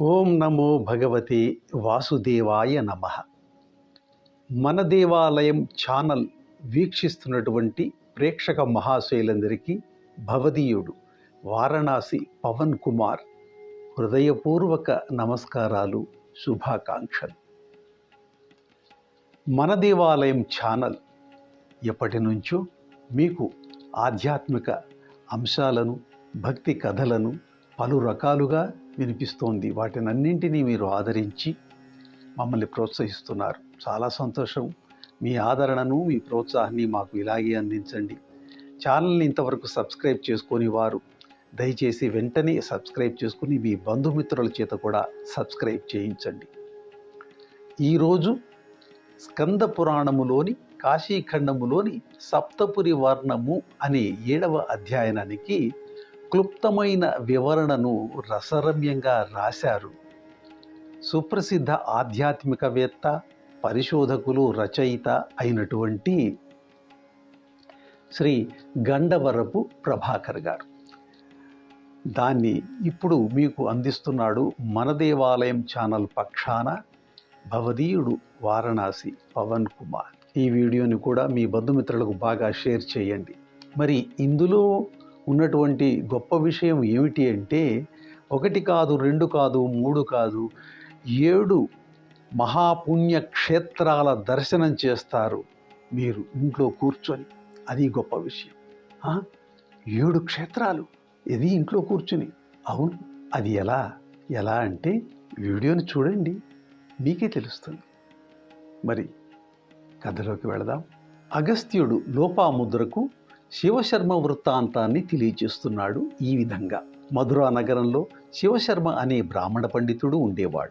ఓం నమో భగవతి వాసుదేవాయ నమ. మన దేవాలయం ఛానల్ వీక్షిస్తున్నటువంటి ప్రేక్షక మహాశైలందరికీ భవదీయుడు వారణాసి పవన్ కుమార్ హృదయపూర్వక నమస్కారాలు శుభాకాంక్షలు. మన దేవాలయం ఛానల్ ఎప్పటి నుంచో మీకు ఆధ్యాత్మిక అంశాలను భక్తి కథలను పలు రకాలుగా వినిపిస్తోంది. వాటినన్నింటినీ మీరు ఆదరించి మమ్మల్ని ప్రోత్సహిస్తున్నారు. చాలా సంతోషం. మీ ఆదరణను మీ ప్రోత్సాహాన్ని మాకు ఇలాగే అందించండి. ఛానల్ని ఇంతవరకు సబ్స్క్రైబ్ చేసుకొని వారు దయచేసి వెంటనే సబ్స్క్రైబ్ చేసుకుని మీ బంధుమిత్రుల చేత కూడా సబ్స్క్రైబ్ చేయించండి. ఈరోజు స్కంద పురాణములోని కాశీఖండములోని సప్తపురి వర్ణము అనే ఏడవ అధ్యయనానికి క్లుప్తమైన వివరణను రసరమ్యంగా రాశారు. సుప్రసిద్ధ ఆధ్యాత్మికవేత్త పరిశోధకులు రచయిత అయినటువంటి శ్రీ గండవరపు ప్రభాకర్ గారు. దాన్ని ఇప్పుడు మీకు అందిస్తున్నాడు మన దేవాలయం ఛానల్ పక్షాన భవదీయుడు వారణాసి పవన్ కుమార్. ఈ వీడియోని కూడా మీ బంధుమిత్రులకు బాగా షేర్ చేయండి. మరి ఇందులో ఉన్నటువంటి గొప్ప విషయం ఏమిటి అంటే ఒకటి కాదు రెండు కాదు మూడు కాదు ఏడు మహాపుణ్య క్షేత్రాల దర్శనం చేస్తారు మీరు ఇంట్లో కూర్చొని. అది గొప్ప విషయం. ఏడు క్షేత్రాలు ఇది ఇంట్లో కూర్చుని? అవును. అది ఎలా? ఎలా అంటే వీడియోని చూడండి. మీకే తెలుస్తుంది. మరి కథలోకి వెళదాం. అగస్త్యుడు లోపాముద్రకు శివశర్మ వృత్తాంతాన్ని తెలియజేస్తున్నాడు ఈ విధంగా. మధురా నగరంలో శివశర్మ అనే బ్రాహ్మణ పండితుడు ఉండేవాడు.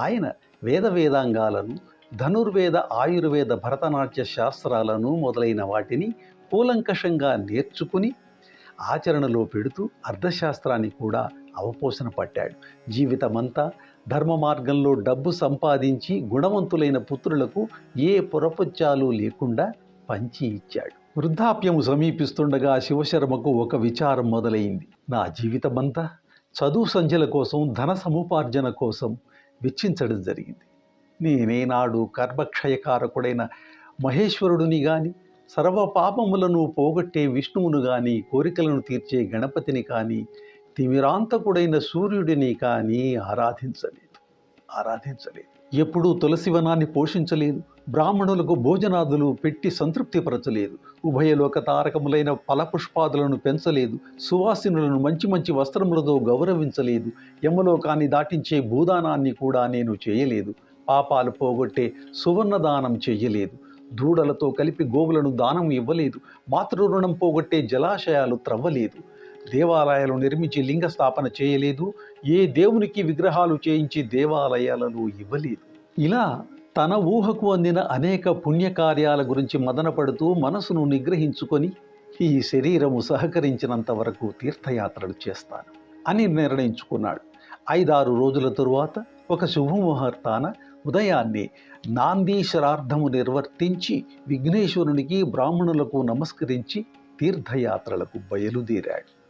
ఆయన వేద వేదాంగాలను ధనుర్వేద ఆయుర్వేద భరతనాట్య శాస్త్రాలను మొదలైన వాటిని కూలంకషంగా నేర్చుకుని ఆచరణలో పెడుతూ అర్థశాస్త్రాన్ని కూడా అవపోసన పట్టాడు. జీవితమంతా ధర్మ మార్గంలో డబ్బు సంపాదించి గుణవంతులైన పుత్రులకు ఏ పొరపొచ్చాలు లేకుండా పంచి ఇచ్చాడు. వృద్ధాప్యము సమీపిస్తుండగా శివశర్మకు ఒక విచారం మొదలైంది. నా జీవితమంతా చదువు సంధ్యల కోసం ధన సముపార్జన కోసం వెచ్చించడం జరిగింది. నేనేనాడు కర్మక్షయకారకుడైన మహేశ్వరుడిని గాని సర్వ పాపములను పోగొట్టే విష్ణువును కానీ కోరికలను తీర్చే గణపతిని కానీ తిమిరాంతకుడైన సూర్యుడిని కానీ ఆరాధించలేదు. ఆరాధించలేదు. ఎప్పుడూ తులసివనాన్ని పోషించలేదు. బ్రాహ్మణులకు భోజనాదులు పెట్టి సంతృప్తిపరచలేదు. ఉభయలోక తారకములైన ఫలపుష్పాదులను పెంచలేదు. సువాసినులను మంచి మంచి వస్త్రములతో గౌరవించలేదు. యమలోకాన్ని దాటించే భూదానాన్ని కూడా నేను చేయలేదు. పాపాలు పోగొట్టే సువర్ణదానం చేయలేదు. దూడలతో కలిపి గోవులను దానం ఇవ్వలేదు. మాతృణం పోగొట్టే జలాశయాలు త్రవ్వలేదు. దేవాలయాలు నిర్మించి లింగ స్థాపన చేయలేదు. ఏ దేవునికి విగ్రహాలు చేయించి దేవాలయాలను ఇవ్వలేదు. ఇలా తన ఊహకు అందిన అనేక పుణ్యకార్యాల గురించి మదనపడుతూ మనసును నిగ్రహించుకొని ఈ శరీరము సహకరించినంత వరకు తీర్థయాత్రలు చేస్తాను అని నిర్ణయించుకున్నాడు. ఐదారు రోజుల తరువాత ఒక శుభముహూర్తాన ఉదయాన్నే నాందీశ్వరార్థము నిర్వర్తించి విఘ్నేశ్వరునికి బ్రాహ్మణులకు నమస్కరించి తీర్థయాత్రలకు బయలుదేరాడు.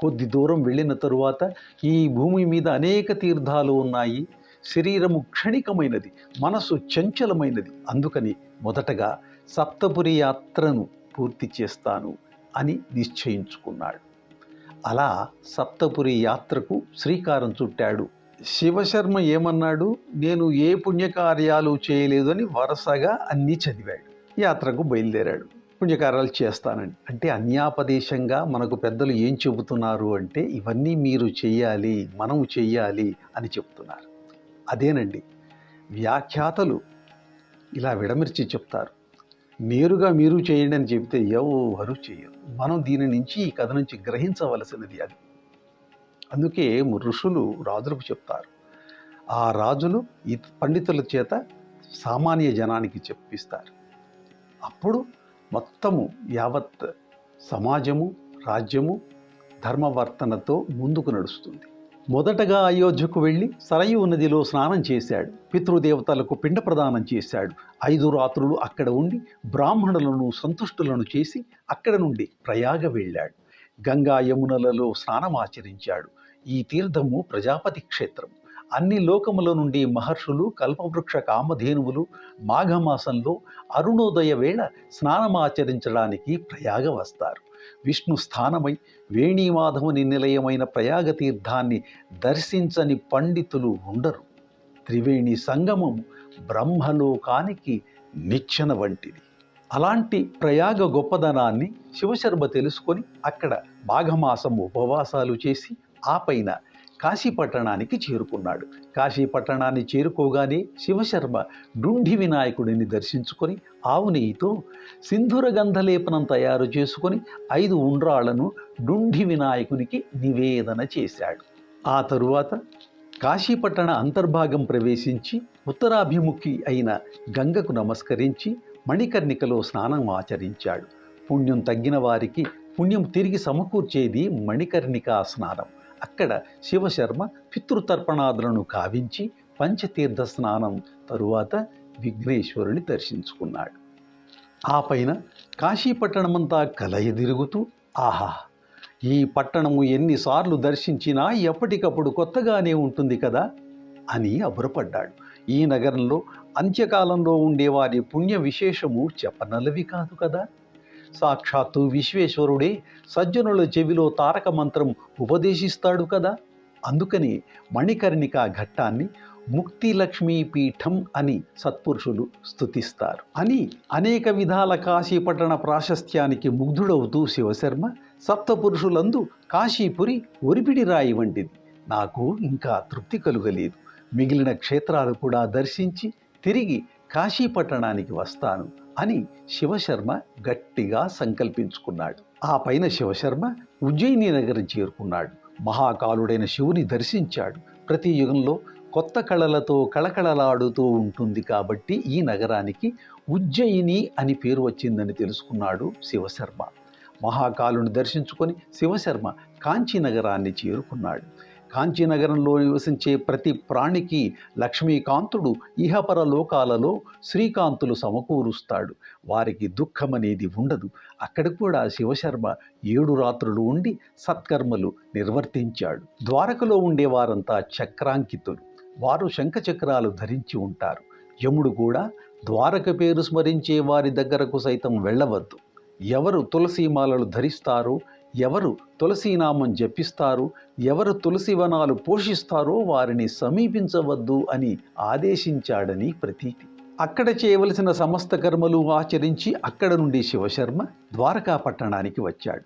కొద్ది దూరం వెళ్ళిన తరువాత ఈ భూమి మీద అనేక తీర్థాలు ఉన్నాయి. శరీరము క్షణికమైనది మనసు చంచలమైనది. అందుకని మొదటగా సప్తపురి యాత్రను పూర్తి చేస్తాను అని నిశ్చయించుకున్నాడు. అలా సప్తపురి యాత్రకు శ్రీకారం చుట్టాడు. శివశర్మ ఏమన్నాడు? నేను ఏ పుణ్యకార్యాలు చేయలేదు అని వరుసగా అన్నీ చదివాడు. యాత్రకు బయలుదేరాడు. పుణ్యకార్యాలు చేస్తానని. అంటే అన్యాపదేశంగా మనకు పెద్దలు ఏం చెబుతున్నారు అంటే ఇవన్నీ మీరు చెయ్యాలి మనము చెయ్యాలి అని చెప్తున్నారు. అదేనండి. వ్యాఖ్యాతలు ఇలా విడమిర్చి చెప్తారు. నేరుగా మీరు చేయండి అని చెబితే ఎవరు చేయరు. మనం దీని నుంచి ఈ కథ నుంచి గ్రహించవలసినది అది. అందుకే ఋషులు రాజులకు చెప్తారు. ఆ రాజులు ఈ పండితుల చేత సామాన్య జనానికి చెప్పిస్తారు. అప్పుడు మొత్తము యావత్ సమాజము రాజ్యము ధర్మవర్తనతో ముందుకు నడుస్తుంది. మొదటగా అయోధ్యకు వెళ్ళి సరయూ నదిలో స్నానం చేశాడు. పితృదేవతలకు పిండ ప్రదానం చేశాడు. ఐదు రాత్రులు అక్కడ ఉండి బ్రాహ్మణులను సంతుష్టులను చేసి అక్కడ నుండి ప్రయాగ వెళ్ళాడు. గంగా యమునలలో స్నానం ఆచరించాడు. ఈ తీర్థము ప్రజాపతి క్షేత్రం. అన్ని లోకముల నుండి మహర్షులు కల్పవృక్ష కామధేనువులు మాఘమాసంలో అరుణోదయ వేళ స్నానమాచరించడానికి ప్రయాగ వస్తారు. విష్ణు స్థానమై వేణీమాధవుని నిలయమైన ప్రయాగ తీర్థాన్ని దర్శించని పండితులు ఉండరు. త్రివేణి సంగమం బ్రహ్మలోకానికి నిచ్చెన వంటిది. అలాంటి ప్రయాగ గొప్పదనాన్ని శివశర్మ తెలుసుకొని అక్కడ మాఘమాసం ఉపవాసాలు చేసి ఆ పైన కాశీపట్టణానికి చేరుకున్నాడు. కాశీపట్టణాన్ని చేరుకోగానే శివశర్మ డుండి వినాయకుడిని దర్శించుకొని ఆవు నెయ్యితో సింధుర గంధలేపనం తయారు చేసుకొని ఐదు ఉండ్రాళ్ళను డుండి వినాయకునికి నివేదన చేశాడు. ఆ తరువాత కాశీపట్టణ అంతర్భాగం ప్రవేశించి ఉత్తరాభిముఖి అయిన గంగకు నమస్కరించి మణికర్ణికలో స్నానం ఆచరించాడు. పుణ్యం తగ్గిన వారికి పుణ్యం తిరిగి సమకూర్చేది మణికర్ణికా స్నానం. అక్కడ శివశర్మ పితృతర్పణాదులను కావించి పంచతీర్థ స్నానం తరువాత విఘ్నేశ్వరుని దర్శించుకున్నాడు. ఆ పైన కాశీపట్టణమంతా కలయదిరుగుతూ ఆహా! ఈ పట్టణము ఎన్నిసార్లు దర్శించినా ఎప్పటికప్పుడు కొత్తగానే ఉంటుంది కదా అని అబురపడ్డాడు ఈ నగరంలో అంత్యకాలంలో ఉండేవారి పుణ్య విశేషము చెప్పనలవి కాదు కదా. సాక్షాత్తు విశ్వేశ్వరుడే సజ్జనుల చెవిలో తారక మంత్రం ఉపదేశిస్తాడు కదా. అందుకని మణికర్ణిక ఘట్టాన్ని ముక్తి లక్ష్మీ పీఠం అని సత్పురుషులు స్తుతిస్తారు. అని అనేక విధాల కాశీపట్టణ ప్రాశస్త్యానికి ముగ్ధుడవుతూ శివశర్మ సప్తపురుషులందు కాశీపురి ఒరిపిడి రాయి వంటిది. నాకు ఇంకా తృప్తి కలుగలేదు. మిగిలిన క్షేత్రాలు కూడా దర్శించి తిరిగి కాశీపట్టణానికి వస్తాను. అని శివశర్మ గట్టిగా సంకల్పించుకున్నాడు. ఆ పైన శివశర్మ ఉజ్జయిని నగరం చేరుకున్నాడు. మహాకాలుడైన శివుని దర్శించాడు. ప్రతి యుగంలో కొత్త కళలతో కళకళలాడుతూ ఉంటుంది కాబట్టి ఈ నగరానికి ఉజ్జయిని అని పేరు వచ్చిందని తెలుసుకున్నాడు శివశర్మ. మహాకాలుని దర్శించుకొని శివశర్మ కాంచీ నగరాన్ని చేరుకున్నాడు. కాంచీనగరంలో నివసించే ప్రతి ప్రాణికి లక్ష్మీకాంతుడు ఇహపర లోకాలలో శ్రీకాంతులు సమకూరుస్తాడు. వారికి దుఃఖం అనేది ఉండదు. అక్కడ కూడా శివశర్మ ఏడు రాత్రులు ఉండి సత్కర్మలు నిర్వర్తించాడు. ద్వారకలో ఉండేవారంతా చక్రాంకితులు. వారు శంఖచక్రాలు ధరించి ఉంటారు. యముడు కూడా ద్వారక పేరు స్మరించే వారి దగ్గరకు సైతం వెళ్ళవద్దు. ఎవరు తులసీమాలలు ధరిస్తారో ఎవరు తులసీనామం జపిస్తారు? ఎవరు తులసి వనాలు పోషిస్తారో వారిని సమీపించవద్దు అని ఆదేశించాడని ప్రతీతి. అక్కడ చేయవలసిన సమస్త కర్మలు ఆచరించి అక్కడ నుండి శివశర్మ ద్వారకా పట్టణానికి వచ్చాడు.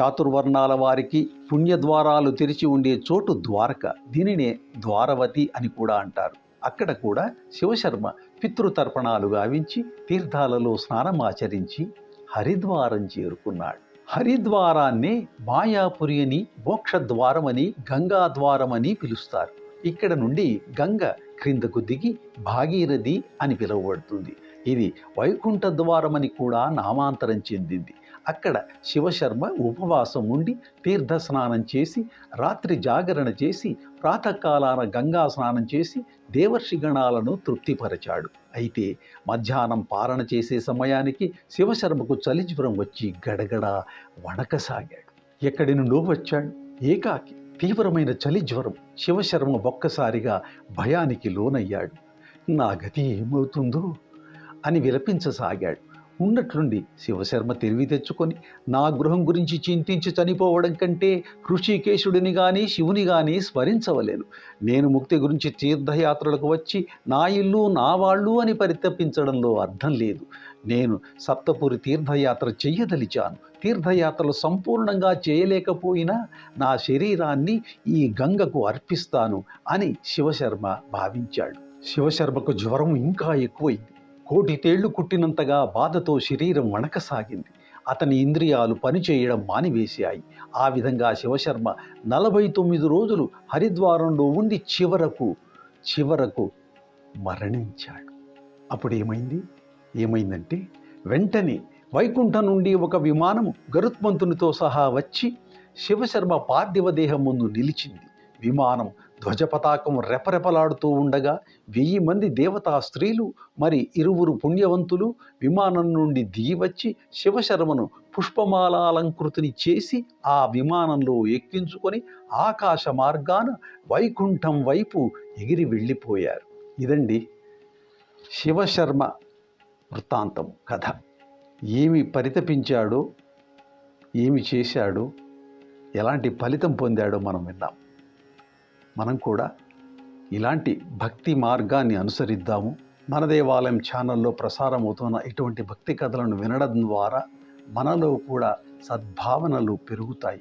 చాతుర్వర్ణాల వారికి పుణ్యద్వారాలు తెరిచి ఉండే చోటు ద్వారక. దీనినే ద్వారవతి అని కూడా అంటారు. అక్కడ కూడా శివశర్మ పితృతర్పణాలు గావించి తీర్థాలలో స్నానం ఆచరించి హరిద్వారం చేరుకున్నాడు. హరిద్వారాన్నే మాయాపురి అని మోక్షద్వారమని గంగాద్వారమని పిలుస్తారు. ఇక్కడ నుండి గంగ క్రిందకు దిగి భాగీరథి అని పిలువబడుతుంది. ఇది వైకుంఠ ద్వారమని కూడా నామాంతరం చెందింది. అక్కడ శివశర్మ ఉపవాసం ఉండి తీర్థ స్నానం చేసి రాత్రి జాగరణ చేసి ప్రాతకాలాన గంగా స్నానం చేసి దేవర్షిగణాలను తృప్తిపరచాడు. అయితే మధ్యాహ్నం పారణ చేసే సమయానికి శివశర్మకు చలిజ్వరం వచ్చి గడగడ వణకసాగాడు. ఎక్కడి నుండో వచ్చాడు. ఏకాకి తీవ్రమైన చలి జ్వరం శివశర్మ ఒక్కసారిగా భయానికి లోనయ్యాడు. నా గతి ఏమవుతుందో అని విలపించసాగాడు. ఉన్నట్లుండి శివశర్మ తెలివి తెచ్చుకొని నా గృహం గురించి చింతించి చనిపోవడం కంటే ఋషికేశుడిని కానీ శివుని కానీ స్మరించవలేను. నేను ముక్తి గురించి తీర్థయాత్రలకు వచ్చి నా ఇల్లు నా వాళ్ళు అని పరితపించడంలో అర్థం లేదు. నేను సప్తపురి తీర్థయాత్ర చెయ్యదలిచాను. తీర్థయాత్రలు సంపూర్ణంగా చేయలేకపోయినా నా శరీరాన్ని ఈ గంగకు అర్పిస్తాను అని శివశర్మ భావించాడు. శివశర్మకు జ్వరం ఇంకా ఎక్కువైంది. కోటి తేళ్ళు కుట్టినంతగా బాధతో శరీరం వణకసాగింది. అతని ఇంద్రియాలు పనిచేయడం మానివేశాయి. ఆ విధంగా శివశర్మ నలభై తొమ్మిది రోజులు హరిద్వారంలో ఉండి చివరకు చివరకు మరణించాడు. అప్పుడు ఏమైంది? ఏమైందంటే వెంటనే వైకుంఠం నుండి ఒక విమానం గరుత్మంతునితో సహా వచ్చి శివశర్మ పార్థివ దేహం ముందు నిలిచింది. విమానం ధ్వజపతాకం రెపరెపలాడుతూ ఉండగా వెయ్యి మంది దేవతా స్త్రీలు మరి ఇరువురు పుణ్యవంతులు విమానం నుండి దిగివచ్చి శివశర్మను పుష్పమాలాలంకృతిని చేసి ఆ విమానంలో ఎక్కించుకొని ఆకాశ మార్గాన వైకుంఠం వైపు ఎగిరి వెళ్ళిపోయారు. ఇదండి శివశర్మ వృత్తాంతం కథ. ఏమి పరితపించాడో ఏమి చేశాడో ఎలాంటి ఫలితం పొందాడో మనం విన్నాం. మనం కూడా ఇలాంటి భక్తి మార్గాన్ని అనుసరిద్దాము. మన దేవాలయం ఛానల్లో ప్రసారం అవుతున్న ఇటువంటి భక్తి కథలను వినడం ద్వారా మనలో కూడా సద్భావనలు పెరుగుతాయి.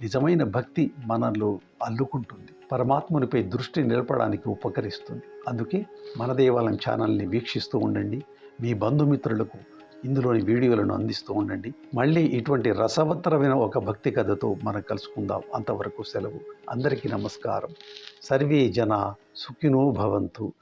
నిజమైన భక్తి మనలో అల్లుకుంటుంది. పరమాత్మునిపై దృష్టి నిలపడానికి ఉపకరిస్తుంది. అందుకే మన దేవాలయం ఛానల్ని వీక్షిస్తూ ఉండండి. మీ బంధుమిత్రులకు ఇందులోని వీడియోలను అందిస్తూ ఉండండి. మళ్ళీ ఇటువంటి రసవత్తరమైన ఒక భక్తి కథతో మనం కలుసుకుందాం. అంతవరకు సెలవు. అందరికీ నమస్కారం. సర్వే జన సుఖినో భవంతు.